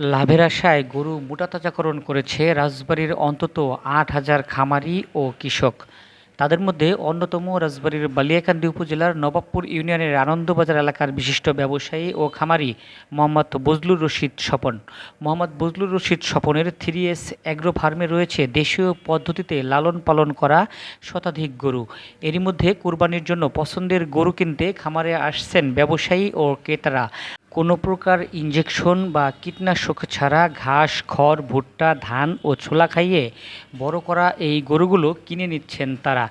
লাভের আশায় গরু মোটাতাজাকরণ করেছে রাজবাড়ির অন্তত আট হাজার খামারি ও কৃষক। তাদের মধ্যে অন্যতম রাজবাড়ির বালিয়াকান্দি উপজেলার নবাবপুর ইউনিয়নের আনন্দবাজার এলাকার বিশিষ্ট ব্যবসায়ী ও খামারি মোহাম্মদ বজলুর রশিদ স্বপন। মোহাম্মদ বজলুর রশিদ স্বপনের থ্রি এস অ্যাগ্রো ফার্মে রয়েছে দেশীয় পদ্ধতিতে লালন পালন করা শতাধিক গরু। এরই মধ্যে কোরবানির জন্য পছন্দের গরু কিনতে খামারে আসছেন ব্যবসায়ী ও ক্রেতারা। কোনো প্রকার ইঞ্জেকশন বা কীটনাশক ছাড়া ঘাস, খড়, ভুট্টা, ধান ও ছোলা খাইয়ে বড় করা এই গরুগুলো কিনে নিচ্ছেন তারা।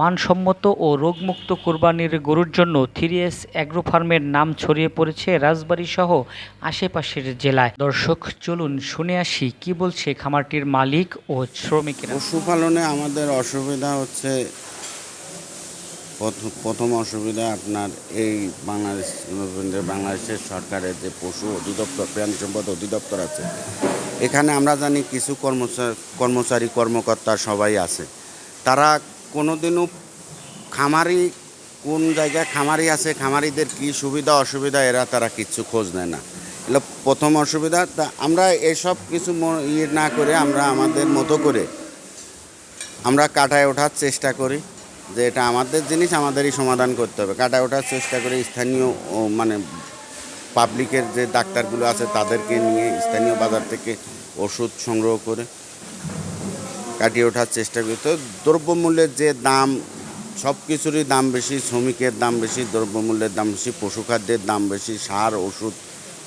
মানসম্মত ও রোগমুক্ত কোরবানির গরুর জন্য থ্রি এস অ্যাগ্রো ফার্মের নাম ছড়িয়ে পড়েছে রাজবাড়ী সহ আশেপাশের জেলায়। দর্শক, চলুন শুনে আসি কি বলছে খামারটির মালিক ও শ্রমিকেরা। পশুপালনে আমাদের অসুবিধা হচ্ছে প্রথম অসুবিধা আপনার এই বাংলাদেশ বাংলাদেশের সরকারের যে পশু অধিদপ্তর, প্রাণী সম্পদ অধিদপ্তর আছে। এখানে আমরা জানি কিছু কর্মচারী কর্মচারী কর্মকর্তা সবাই আছে। তারা কোনোদিনও খামারি, কোন জায়গায় খামারি আছে, খামারিদের কি সুবিধা, অসুবিধা, এরা তারা কিচ্ছু খোঁজ নেয় না। এগুলো প্রথম অসুবিধা, তা আমরা এসব কিছু ইয়ে না করে আমরা আমাদের মতো করে আমরা কাটায় ওঠার চেষ্টা করি। যে এটা আমাদের জিনিস, আমাদেরই সমাধান করতে হবে। কাটায় ওঠার চেষ্টা করে স্থানীয় মানে পাবলিকের যে ডাক্তারগুলো আছে, তাদেরকে নিয়ে স্থানীয় বাজার থেকে ওষুধ সংগ্রহ করে কাটিয়ে ওঠার চেষ্টা করি। তো দ্রব্যমূল্যের যে দাম সব কিছুরই দাম বেশি, শ্রমিকের দাম বেশি, দ্রব্যমূল্যের দাম বেশি, পশুখাদ্যের দাম বেশি, সার, ওষুধ,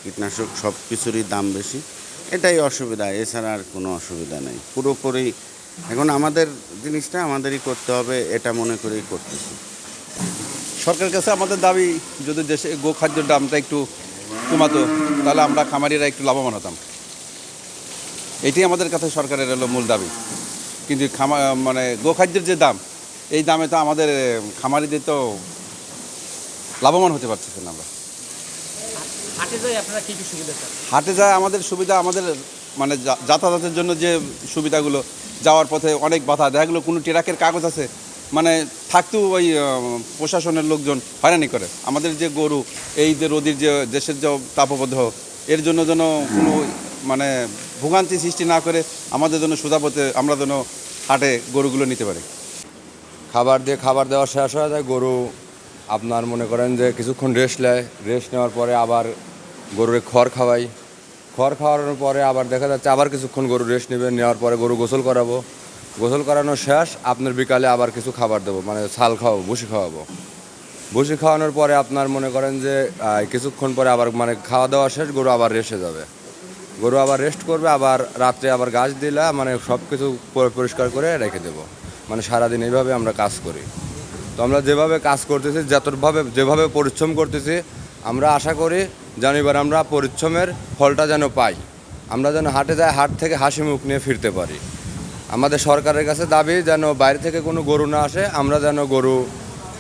কীটনাশক সব কিছুরই দাম বেশি। এটাই অসুবিধা, এছাড়া আর কোনো অসুবিধা নেই। পুরোপুরি এখন আমাদের জিনিসটা আমাদেরই করতে হবে এটা মনে করেই করতেছি। সরকারের কাছে আমাদের দাবি যদি দেশে গোখাদ্যের দামটা একটু কমাতো তাহলে আমরা খামারিরা একটু লাভবান হতাম। এটাই আমাদের কাছে সরকারের হলো মূল দাবি। কিন্তু খামা মানে গোখাদ্যের যে দাম এই দামে তো আমাদের খামারিদের তো লাভবান হতে পারতেছে না আমরা। হাটে যায় আমাদের সুবিধা আমাদের মানে যাতায়াতের জন্য যে সুবিধাগুলো যাওয়ার পথে অনেক বাধা। দেখা গেলো কোনো ট্রাকের কাগজ আছে মানে থাকতেও ওই প্রশাসনের লোকজন হয়রানি করে। আমাদের যে গরু, এই যে রোদির যে দেশের যে তাপবদ্ধ এর জন্য যেন কোনো মানে ভোগান্তি সৃষ্টি না করে আমাদের জন্য সুধাপথে আমরা যেন হাটে গরুগুলো নিতে পারি। খাবার দিয়ে খাবার দেওয়া শেষ হয়ে যায়, গরু আপনার মনে করেন যে কিছুক্ষণ রেস্ট নেয়। রেস্ট নেওয়ার পরে আবার গরুরে খড় খাওয়াই। খড় খাওয়ানোর পরে আবার দেখা যাচ্ছে আবার কিছুক্ষণ গরু রেস্ট নেবে, নেওয়ার পরে গরু গোসল করাবো। গোসল করানো শেষ, আপনার বিকালে আবার কিছু খাবার দেবো মানে ছাল খাওয়াবো, ভুসি খাওয়াবো। ভুসি খাওয়ানোর পরে আপনার মনে করেন যে কিছুক্ষণ পরে আবার মানে খাওয়া দাওয়া শেষ, গরু আবার রেস্টে যাবে। গরু আবার রেস্ট করবে, আবার রাত্রে আবার গাছ দিলে মানে সব কিছু পরিষ্কার করে রেখে দেবো। মানে সারাদিন এইভাবে আমরা কাজ করি। তো আমরা যেভাবে কাজ করতেছি, যতভাবে, যেভাবে পরিশ্রম করতেছি, আমরা আশা করি যেন এবার আমরা পরিশ্রমের ফলটা যেন পাই। আমরা যেন হাটে যাই হাট থেকে হাসি মুখ নিয়ে ফিরতে পারি। আমাদের সরকারের কাছে দাবি, যেন বাইরে থেকে কোনো গরু না আসে, আমরা যেন গরু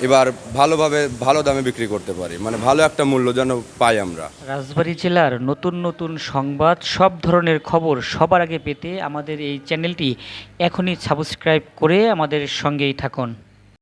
এবার ভালোভাবে, ভালো দামে বিক্রি করতে পারি। মানে ভালো একটা মূল্য যেন পাই আমরা। রাজবাড়ী জেলার নতুন নতুন সংবাদ, সব ধরনের খবর সবার আগে পেতে আমাদের এই চ্যানেলটি এখনই সাবস্ক্রাইব করে আমাদের সঙ্গেই থাকুন।